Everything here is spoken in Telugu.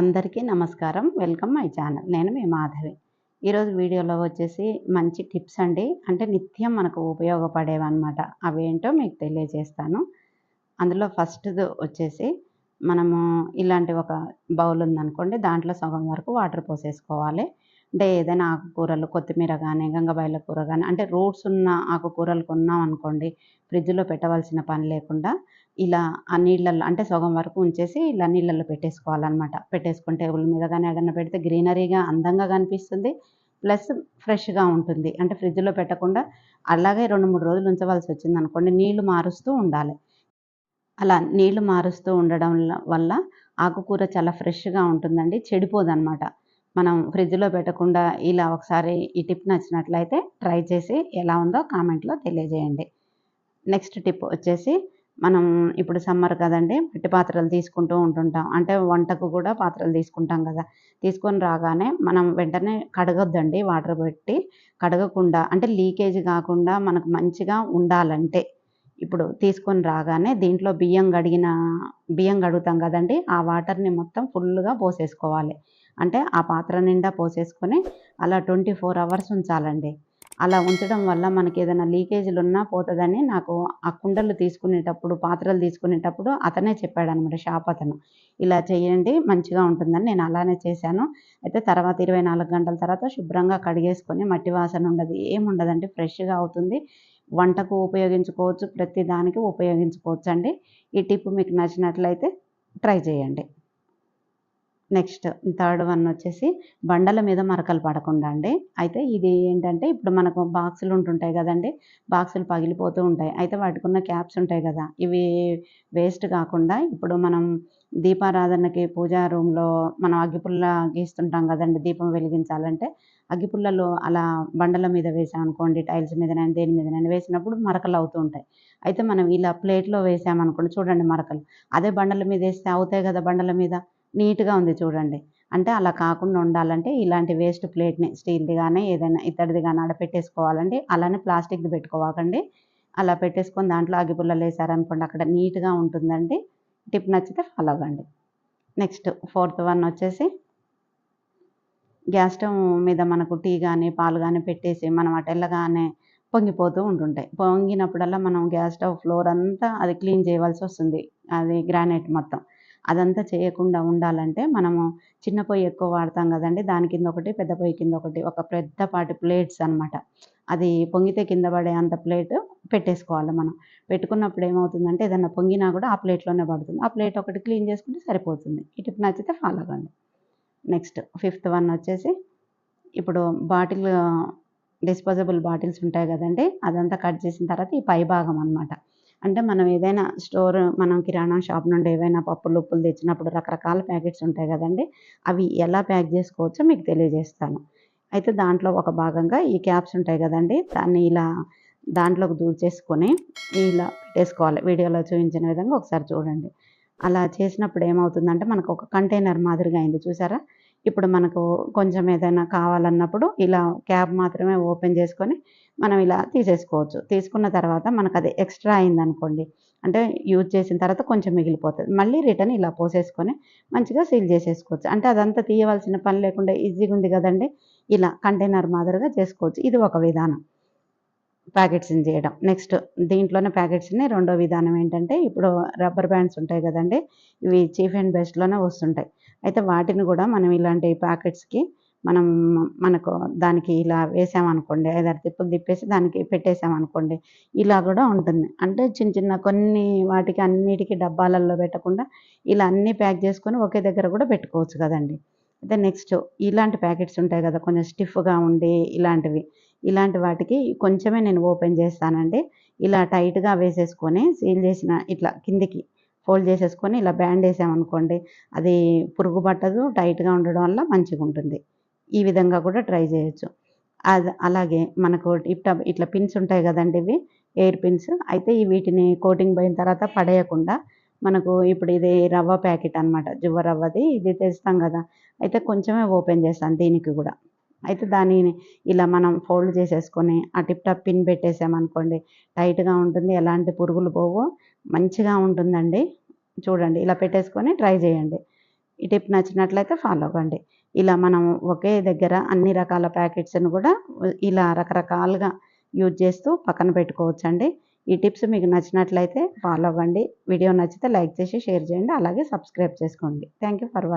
అందరికీ నమస్కారం. Welcome my channel. నేను మీ మాధవి. ఈరోజు వీడియోలో వచ్చేసి మంచి టిప్స్ అండి. అంటే నిత్యం మనకు ఉపయోగపడేవన్నమాట. అవేంటో మీకు తెలియజేస్తాను. అందులో ఫస్ట్ది వచ్చేసి మనము ఇలాంటి ఒక బౌల్ ఉందనుకోండి దాంట్లో సగం వరకు వాటర్ పోసేసుకోవాలి. అంటే ఏదైనా ఆకుకూరలు కొత్తిమీర కానీ గంగబాయిల కూర కానీ అంటే రూట్స్ ఉన్న ఆకుకూరలు కొన్నాం అనుకోండి ఫ్రిడ్జ్లో పెట్టవలసిన పని లేకుండా ఇలా ఆ నీళ్ళల్లో అంటే సగం వరకు ఉంచేసి ఇలా నీళ్ళల్లో పెట్టేసుకోవాలన్నమాట. పెట్టేసుకుని టేబుల్ మీద కానీ ఏదైనా పెడితే గ్రీనరీగా అందంగా కనిపిస్తుంది. ప్లస్ ఫ్రెష్గా ఉంటుంది. అంటే ఫ్రిడ్జ్లో పెట్టకుండా అలాగే రెండు మూడు రోజులు ఉంచవలసి వచ్చింది అనుకోండి నీళ్ళు మారుస్తూ ఉండాలి. అలా నీళ్ళు మారుస్తూ ఉండడం వల్ల ఆకుకూర చాలా ఫ్రెష్గా ఉంటుందండి. చెడిపోదన్నమాట. మనం ఫ్రిడ్జ్లో పెట్టకుండా ఇలా ఒకసారి ఈ టిప్ నచ్చినట్లయితే ట్రై చేసి ఎలా ఉందో కామెంట్లో తెలియజేయండి. నెక్స్ట్ టిప్ వచ్చేసి మనం ఇప్పుడు సమ్మర్ కదండి మట్టి పాత్రలు తీసుకుంటూ ఉంటుంటాం. అంటే వంటకు కూడా పాత్రలు తీసుకుంటాం కదా. తీసుకొని రాగానే మనం వెంటనే కడగొద్దండి వాటర్ పెట్టి. కడగకుండా అంటే లీకేజ్ కాకుండా మనకు మంచిగా ఉండాలంటే. ఇప్పుడు తీసుకొని రాగానే దీంట్లో బియ్యం కడిగిన బియ్యం కడుగుతాం కదండి ఆ వాటర్ని మొత్తం ఫుల్గా పోసేసుకోవాలి. అంటే ఆ పాత్ర నిండా పోసేసుకొని అలా ట్వంటీ ఫోర్ అవర్స్ ఉంచాలండి. అలా ఉంచడం వల్ల మనకి ఏదైనా లీకేజీలు ఉన్నా పోతుందని నాకు ఆ కుండలు తీసుకునేటప్పుడు పాత్రలు తీసుకునేటప్పుడు అతనే చెప్పాడు అనమాట షాప్ అతను. ఇలా చేయండి మంచిగా ఉంటుందని నేను అలానే చేశాను. అయితే తర్వాత ఇరవై నాలుగు గంటల తర్వాత శుభ్రంగా కడిగేసుకొని మట్టి వాసన ఉండదు ఏముండదండి ఫ్రెష్గా అవుతుంది. వంటకు ఉపయోగించుకోవచ్చు ప్రతి దానికి ఉపయోగించుకోవచ్చు అండి ఈ టిప్ మీకు నచ్చినట్లయితే ట్రై చేయండి. నెక్స్ట్ థర్డ్ వన్ వచ్చేసి బండల మీద మరకలు పడకుండా అండి. అయితే ఇది ఏంటంటే ఇప్పుడు మనకు బాక్సులు ఉంటుంటాయి కదండి. బాక్సులు పగిలిపోతూ ఉంటాయి. అయితే వాటికి ఉన్న క్యాప్స్ ఉంటాయి కదా. ఇవి వేస్ట్ కాకుండా ఇప్పుడు మనం దీపారాధనకి పూజా రూమ్లో మనం అగ్గిపుల్ల గీస్తుంటాం కదండి దీపం వెలిగించాలంటే. అగ్గిపుల్లలో అలా బండల మీద వేసామనుకోండి టైల్స్ మీదనైనా దేని మీదనైనా వేసినప్పుడు మరకలు అవుతూ ఉంటాయి. అయితే మనం ఇలా ప్లేట్లో వేసామనుకోండి చూడండి మరకలు. అదే బండల మీద వేస్తే అవుతాయి కదా బండల మీద? నీట్గా ఉంది చూడండి. అంటే అలా కాకుండా ఉండాలంటే ఇలాంటి వేస్ట్ ప్లేట్ని స్టీల్ది కానీ ఏదైనా ఇత్తడిది కానీ ఆడ పెట్టేసుకోవాలండి. అలానే ప్లాస్టిక్ది పెట్టుకోవాకండి. అలా పెట్టేసుకొని దాంట్లో అగ్గిపుల్లలు వేసారనుకోండి అక్కడ నీట్గా ఉంటుందండి. టిప్ నచ్చితే ఫాలో అవ్వండి. నెక్స్ట్ ఫోర్త్ వన్ వచ్చేసి గ్యాస్ స్టవ్ మీద మనకు టీ కానీ పాలు కానీ పెట్టేసి మనం అటెల్లగానే పొంగిపోతూ ఉంటుంటాయి. పొంగినప్పుడల్లా మనం గ్యాస్ స్టవ్ ఫ్లోర్ అంతా అది క్లీన్ చేయవలసి వస్తుంది. అది గ్రానైట్ మొత్తం. అదంతా చేయకుండా ఉండాలంటే మనము చిన్న పొయ్యి ఎక్కువ వాడతాం కదండి. దాని కింద ఒకటి పెద్ద పొయ్యి కింద ఒకటి ఒక పెద్దపాటి ప్లేట్స్ అనమాట అది పొంగితే కింద పడే అంత ప్లేట్ పెట్టేసుకోవాలి మనం. పెట్టుకున్నప్పుడు ఏమవుతుందంటే ఏదైనా పొంగినా కూడా ఆ ప్లేట్లోనే పడుతుంది. ఆ ప్లేట్ ఒకటి క్లీన్ చేసుకుంటే సరిపోతుంది. ఈ టిప్ నచ్చితే ఫాలో అవ్వండి. నెక్స్ట్ ఫిఫ్త్ వన్ వచ్చేసి ఇప్పుడు బాటిల్ డిస్పోజబుల్ బాటిల్స్ ఉంటాయి కదండి. అదంతా కట్ చేసిన తర్వాత ఈ పై భాగం అనమాట అంటే మనం ఏదైనా స్టోర్ మనం కిరాణా షాప్ నుండి ఏవైనా పప్పులు ఉప్పులు తెచ్చినప్పుడు రకరకాల ప్యాకెట్స్ ఉంటాయి కదండి. అవి ఎలా ప్యాక్ చేసుకోవచ్చో మీకు తెలియజేస్తాను. అయితే దాంట్లో ఒక భాగంగా ఈ క్యాప్స్ ఉంటాయి కదండి. దాన్ని ఇలా దాంట్లోకి దూర్చేసుకొని ఇలా పెట్టేసుకోవాలి. వీడియోలో చూపించిన విధంగా ఒకసారి చూడండి. అలా చేసినప్పుడు ఏమవుతుందంటే మనకు ఒక కంటైనర్ మాదిరిగా అయింది. చూసారా? ఇప్పుడు మనకు కొంచెం ఏదైనా కావాలన్నప్పుడు ఇలా క్యాప్ మాత్రమే ఓపెన్ చేసుకొని మనం ఇలా తీసేసుకోవచ్చు. తీసుకున్న తర్వాత మనకు అది ఎక్స్ట్రా అయిందనుకోండి అంటే యూజ్ చేసిన తర్వాత కొంచెం మిగిలిపోతుంది. మళ్ళీ రిటర్న్ ఇలా పోసేసుకొని మంచిగా సీల్ చేసేసుకోవచ్చు. అంటే అదంతా తీయవలసిన పని లేకుండా ఈజీగా ఉంది కదండి. ఇలా కంటైనర్ మాదిరిగా చేసుకోవచ్చు. ఇది ఒక విధానం. ప్యాకెట్స్ని చేయడం నెక్స్ట్ దీంట్లోనే ప్యాకెట్స్ని రెండో విధానం ఏంటంటే ఇప్పుడు రబ్బర్ బ్యాండ్స్ ఉంటాయి కదండి ఇవి చీఫ్ అండ్ బెస్ట్లోనే వస్తుంటాయి. అయితే వాటిని కూడా మనం ఇలాంటి ప్యాకెట్స్కి మనం మనకు దానికి ఇలా వేసామనుకోండి ఐదారు తిప్పులు తిప్పేసి దానికి పెట్టేసామనుకోండి ఇలా కూడా ఉంటుంది. అంటే చిన్న చిన్న కొన్ని వాటికి అన్నిటికీ డబ్బాలలో పెట్టకుండా ఇలా అన్నీ ప్యాక్ చేసుకొని ఒకే దగ్గర కూడా పెట్టుకోవచ్చు కదండి. అయితే నెక్స్ట్ ఇలాంటి ప్యాకెట్స్ ఉంటాయి కదా కొంచెం స్టిఫ్గా ఉండి ఇలాంటివి. ఇలాంటి వాటికి కొంచెమే నేను ఓపెన్ చేస్తానండి. ఇలా టైట్గా వేసేసుకొని సీల్ చేసిన ఇట్లా కిందికి ఫోల్డ్ చేసేసుకొని ఇలా బ్యాండ్ వేసామనుకోండి అది పురుగు పట్టదు టైట్గా ఉండడం వల్ల మంచిగా ఉంటుంది. ఈ విధంగా కూడా ట్రై చేయొచ్చు. అది అలాగే మనకు ఇట్లా ఇట్లా పిన్స్ ఉంటాయి కదండి ఇవి ఎయిర్ పిన్స్ అయితే వీటిని కోటింగ్ పోయిన తర్వాత పడేయకుండా మనకు ఇప్పుడు ఇది రవ్వ ప్యాకెట్ అనమాట జువ్వ రవ్వది ఇది తెస్తాం కదా. అయితే కొంచెమే ఓపెన్ చేస్తాను దీనికి కూడా. అయితే దానిని ఇలా మనం ఫోల్డ్ చేసేసుకొని ఆ టిప్ టాప్ పిన్ పెట్టేసామనుకోండి టైట్గా ఉంటుంది. ఎలాంటి పురుగులు పోవు. మంచిగా ఉంటుందండి. చూడండి ఇలా పెట్టేసుకొని ట్రై చేయండి. ఈ టిప్ నచ్చినట్లయితే ఫాలో అవ్వండి. ఇలా మనం ఒకే దగ్గర అన్ని రకాల ప్యాకెట్స్ని కూడా ఇలా రకరకాలుగా యూజ్ చేస్తూ పక్కన పెట్టుకోవచ్చండి. ఈ టిప్స్ మీకు నచ్చినట్లయితే ఫాలో అవ్వండి. వీడియో నచ్చితే లైక్ చేసి షేర్ చేయండి. అలాగే సబ్స్క్రైబ్ చేసుకోండి. Thank you for watching